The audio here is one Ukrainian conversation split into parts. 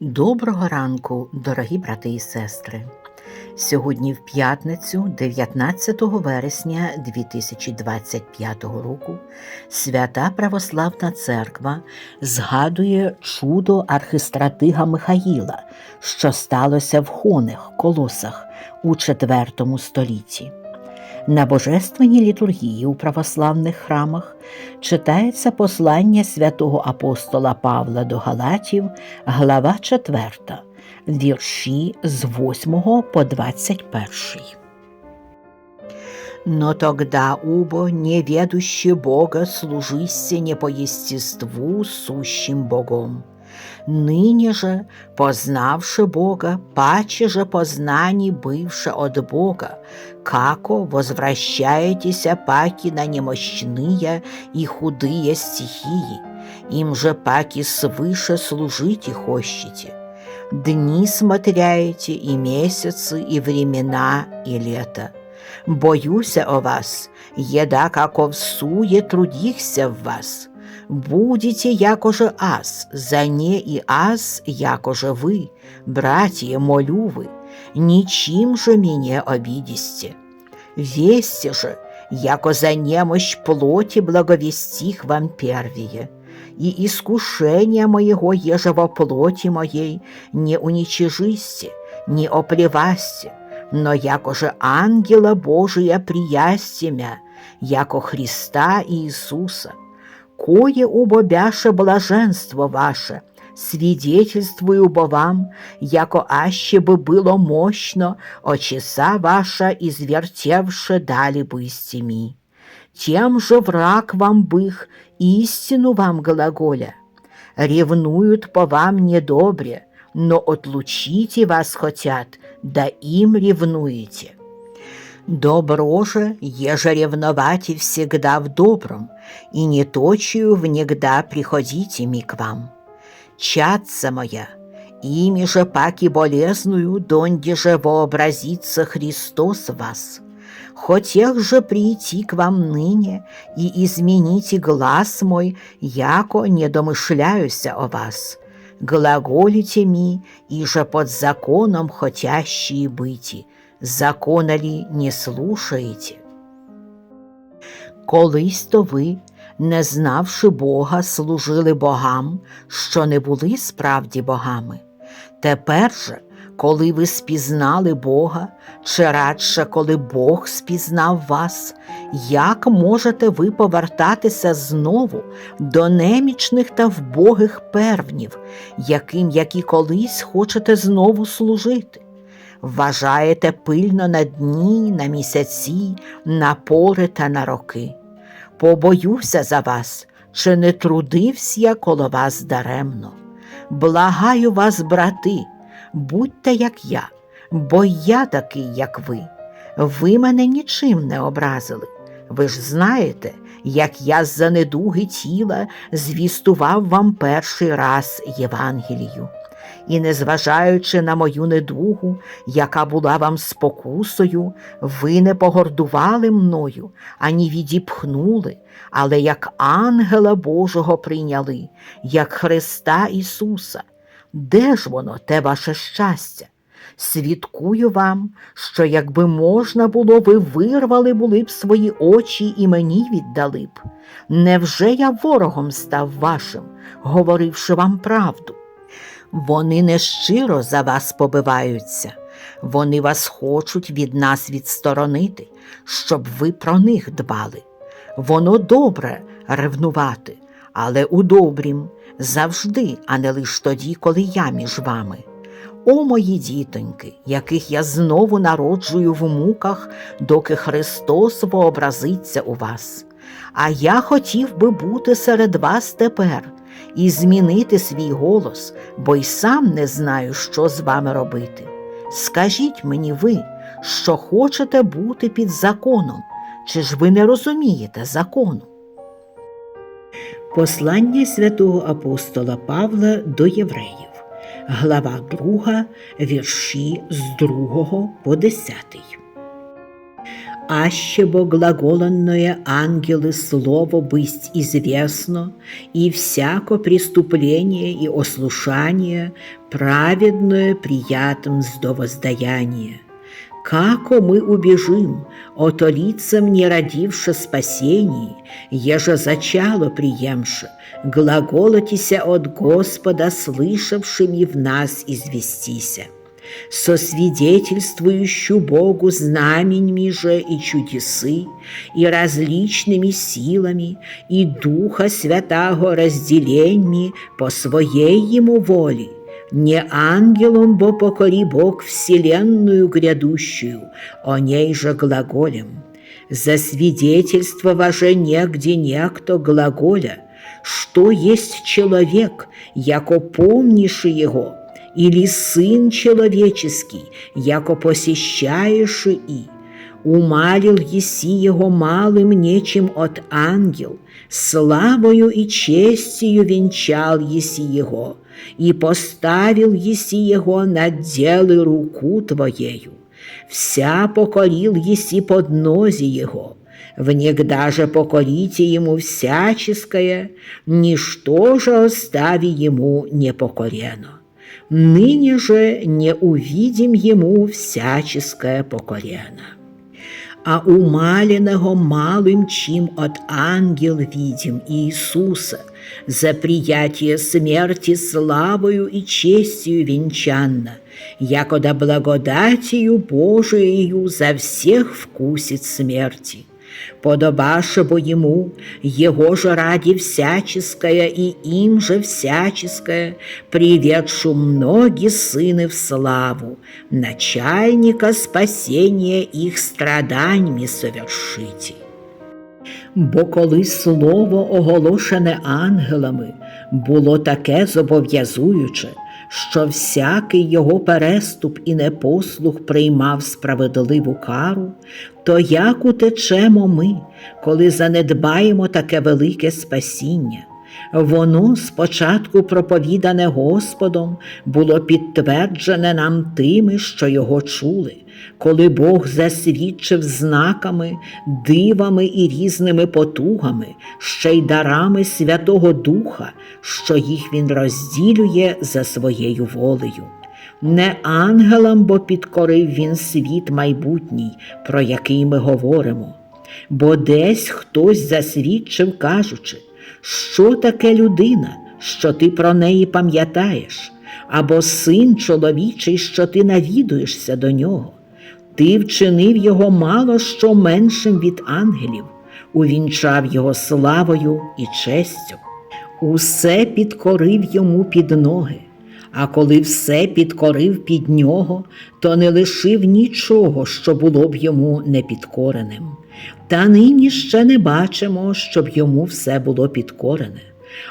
Доброго ранку, дорогі брати і сестри. Сьогодні в п'ятницю, 19 вересня 2025 року, Свята Православна Церква згадує чудо архистратига Михаїла, що сталося в Хонах, колосах у IV столітті. На божественній літургії у православних храмах читається послання святого апостола Павла до Галатів, глава 4, вірші з 8 по 21. Но тогда убо, неведуще Бога, служися не по естеству сущим Богом. Ныне же, познавши Бога, паче же познаний бывше от Бога, како возвращаетеся паки на немощные и худые стихии, им же паки свыше служить и хощите. Дни смотряете и месяцы, и времена, и лето. Боюся о вас, еда како всуе трудихся в вас. Будете якоже аз, за не и аз, якоже вы, братья, молю вы, ничим же меня обидисте. Весте же, яко за немощь плоти благовестих вам первее, и искушение моего еже во плоти моей не уничижисте, не оплевасте, но якоже ангела Божия приясти мя, яко Христа Иисуса, кое убобяше блаженство ваше, свидетельствую бо вам, яко аще бы было мощно, очеса ваша извертевше дали бы истеми. Тем же враг вам бых, истину вам глаголя. Ревнуют по вам недобре, но отлучите вас хотят, да им ревнуете. Добро же, еже ревновать и всегда в добром, и не точию внегда приходите ми к вам. Чатца моя, ими же паки болезную, донде же вообразится Христос вас. Хотех же прийти к вам ныне и измените глаз мой, яко не домышляюся о вас. Глаголите ми, и же под законом хотящие быти, закона ли не слушаете? Колись то ви, не знавши Бога, служили богам, що не були справді богами. Тепер же, коли ви спізнали Бога, чи радше, коли Бог спізнав вас, як можете ви повертатися знову до немічних та вбогих первнів, яким як і колись хочете знову служити? Вважаєте пильно на дні, на місяці, на пори та на роки. Побоюся за вас, чи не трудився я коло вас даремно. Благаю вас, брати, будьте як я, бо я такий, як ви. Ви мене нічим не образили. Ви ж знаєте, як я з-за недуги тіла звістував вам перший раз Євангелію. І, незважаючи на мою недугу, яка була вам спокусою, ви не погордували мною, ані відіпхнули, але як ангела Божого прийняли, як Христа Ісуса. Де ж воно, те ваше щастя? Свідкую вам, що якби можна було, ви вирвали були б свої очі і мені віддали б. Невже я ворогом став вашим, говоривши вам правду? Вони нещиро за вас побиваються, вони вас хочуть від нас відсторонити, щоб ви про них дбали. Воно добре ревнувати, але у добрім завжди, а не лиш тоді, коли я між вами. О мої дітоньки, яких я знову народжую в муках, доки Христос вообразиться у вас. А я хотів би бути серед вас тепер і змінити свій голос, бо й сам не знаю, що з вами робити. Скажіть мені ви, що хочете бути під законом, чи ж ви не розумієте закону? Послання святого апостола Павла до євреїв, глава 2, вірші з 2 по 10. Аще бо глаголанное ангелы слово бысть известно, и всяко преступление и ослушание праведное приятым до воздаяние. Како мы убежим от лицам не родивши спасений, еже зачало приемше, глаголотися от Господа, слышавшими в нас известися сосвидетельствующую Богу знаменьми же и чудесы, и различными силами, и Духа Святаго разделеньми по своей Ему воле, не ангелом, бо покори Бог вселенную грядущую, о ней же глаголем. За свидетельство ваше негде некто глаголя, что есть человек, яко помнишь его, или Сын Человеческий, яко посещаешь и, умалил еси его малым нечем от ангел, славою и честью венчал еси его, и поставил еси его над делы руку твоею. Вся покорил еси под нози его, внегда же покорите ему всяческое, ничто же остави ему непокорено ныне же не увидим ему всяческое покорено. А умаленного малым чим от ангел видим Иисуса, за приятие смерти славою и честью венчанно, якода благодатью Божиею за всех вкусит смерти подобаше бо ему, его же ради всяческое и им же всяческое, приведшу многие сыны в славу, начальника спасения их страданьми совершите. Бо коли слово, оголошене ангелами, було таке зобов'язуюче, що всякий його переступ і непослух приймав справедливу кару, то як утечемо ми, коли занедбаємо таке велике спасіння? Воно спочатку проповідане Господом було підтверджене нам тими, що його чули, коли Бог засвідчив знаками, дивами і різними потугами, ще й дарами Святого Духа, що їх Він розділює за своєю волею. Не ангелам, бо підкорив він світ майбутній, про який ми говоримо, бо десь хтось засвідчив, кажучи, що таке людина, що ти про неї пам'ятаєш, або син чоловічий, що ти навідуєшся до нього. Ти вчинив його мало що меншим від ангелів, увінчав його славою і честю, усе підкорив йому під ноги. А коли все підкорив під нього, то не лишив нічого, що було б йому непідкореним. Та нині ще не бачимо, щоб йому все було підкорене,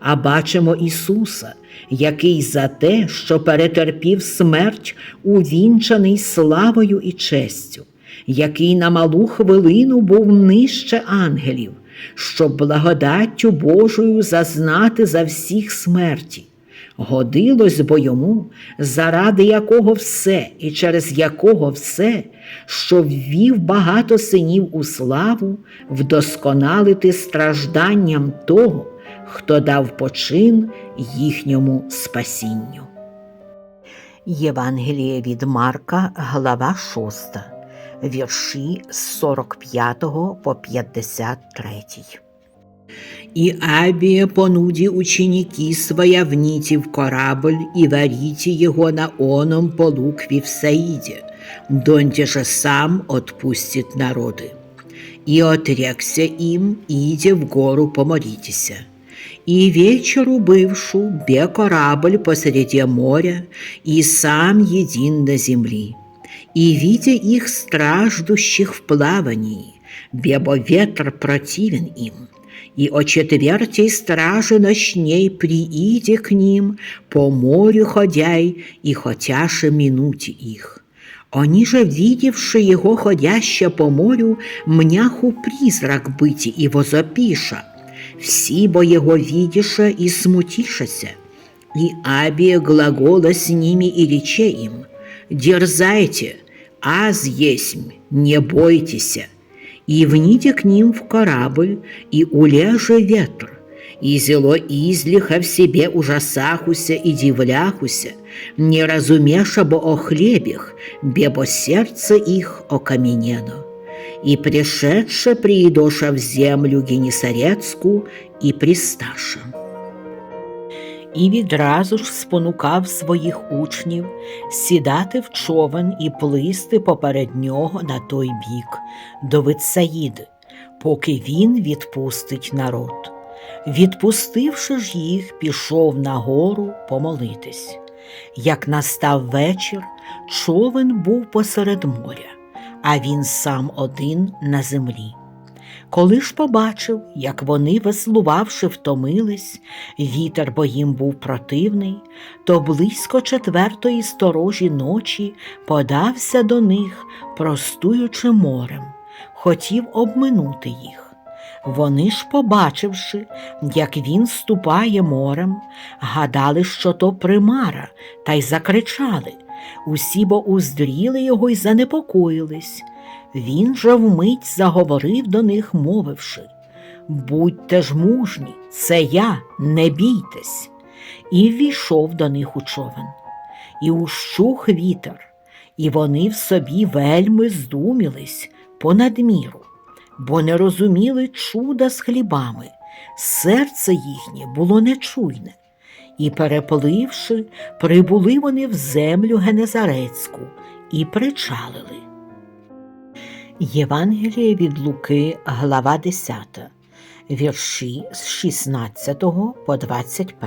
а бачимо Ісуса, який за те, що перетерпів смерть, увінчаний славою і честю, який на малу хвилину був нижче ангелів, щоб благодаттю Божою зазнати за всіх смерті. Годилось бо йому, заради якого все і через якого все, що ввів багато синів у славу, вдосконалити стражданням того, хто дав почин їхньому спасінню. Євангеліє від Марка, глава 6, вірші з 45 по 53. И Абия понуди ученики своя вните в корабль и варите его на оном полукве в Саиде, донде же сам отпустит народы. И отрекся им, иде в гору помолитеся. И вечеру бывшу бе корабль посреди моря, и сам един на земли. И, видя их страждущих в плавании, бебо ветер противен им, и о четвертей страже ночней прииде к ним, по морю ходяй и хотяше минуте их. Они же, видевши его ходяще по морю, мняху призрак быти и возопиша. Всі бо его видиша и смутишася. И Абия глагола с ними и рече им, «Дерзайте, аз есмь, не бойтеся». И вните к ним в корабль, и улеже ветр, и зело излиха в себе ужасахуся и дивляхуся, не разумеша бо о хлебях, бебо сердце их окаменено. И пришедше приидоша в землю Генісарецьку і присташа. І відразу ж спонукав своїх учнів сідати в човен і плисти поперед нього на той бік, до Витсаїди, поки він відпустить народ. Відпустивши ж їх, пішов на гору помолитись. Як настав вечір, човен був посеред моря, а він сам один на землі. Коли ж побачив, як вони, веслувавши, втомились, вітер бо їм був противний, то близько четвертої сторожі ночі подався до них, простуючи морем, хотів обминути їх. Вони ж, побачивши, як він ступає морем, гадали, що то примара, та й закричали. Усі бо уздріли його й занепокоїлись. Він же вмить заговорив до них, мовивши Будьте ж мужні, це я, не бійтесь. І ввійшов до них у човен. І ущух вітер, і вони в собі вельми здумілись понад міру, бо не розуміли чуда з хлібами, серце їхнє було нечуйне. І, перепливши, прибули вони в землю Генезарецьку і причалили. Євангеліє від Луки, глава 10, вірші з 16 по 21.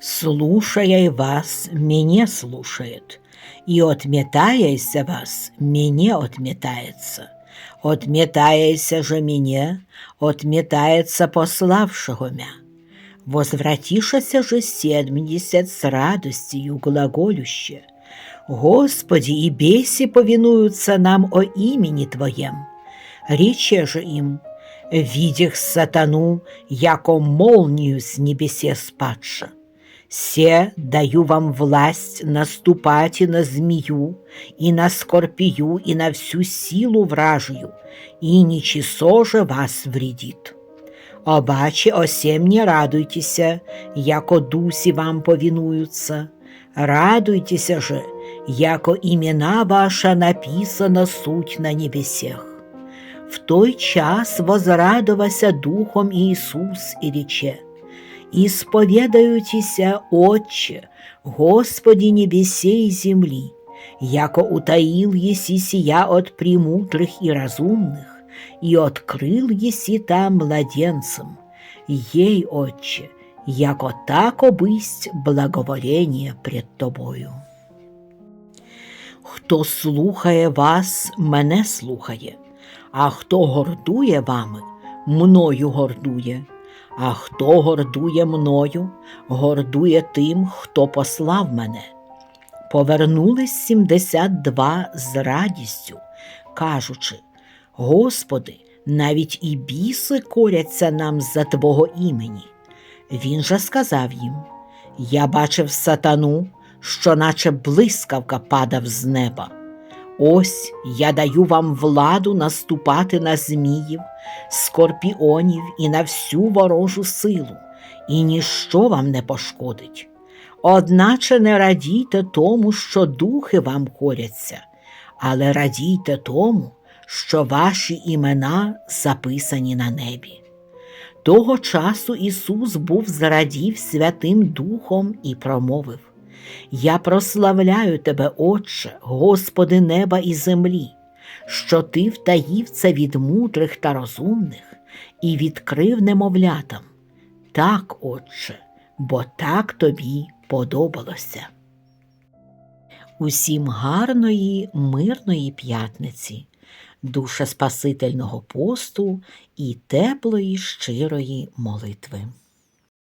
Слушая вас, меня слушает, и отметаяся вас, мне отметается. Отметаяся же мне, отметается пославшего мя. Возвратишася же седмдесят с радостью глаголюще. Господи, и беси повинуются нам о имени Твоем. Рече же им, видях сатану, яко молнию с небесе спадша. Се даю вам власть наступать и на змею, и на скорпию, и на всю силу вражию, и ничего же вас вредит. Обаче осем не радуйтеся, яко дусі вам повинуются. Радуйтеся же, яко імена ваша написано суть на небесех. В той час возрадовася Духом Ісус і рече, «Исповедаютеся, Отче, Господи небесей и земли, яко утаил еси сия от премудрых и разумных, и открыл еси там младенцам, ей, Отче, яко так обысть благоволение пред Тобою. Хто слухає вас, мене слухає, а хто гордує вами, мною гордує, а хто гордує мною, гордує тим, хто послав мене. Повернулись сімдесят два з радістю, кажучи, Господи, навіть і біси коряться нам за Твого імені. Він же сказав їм: Я бачив сатану, що наче блискавка падав з неба. Ось я даю вам владу наступати на зміїв, скорпіонів і на всю ворожу силу, і ніщо вам не пошкодить. Одначе не радійте тому, що духи вам коряться, але радійте тому, що ваші імена записані на небі. Того часу Ісус був зрадів Святим Духом і промовив Я прославляю Тебе, Отче, Господи неба і землі, що Ти втаїв це від мудрих та розумних і відкрив немовлятам. Так, Отче, бо так тобі подобалося. Усім гарної, мирної п'ятниці, душа Спасительного посту і теплої щирої молитви.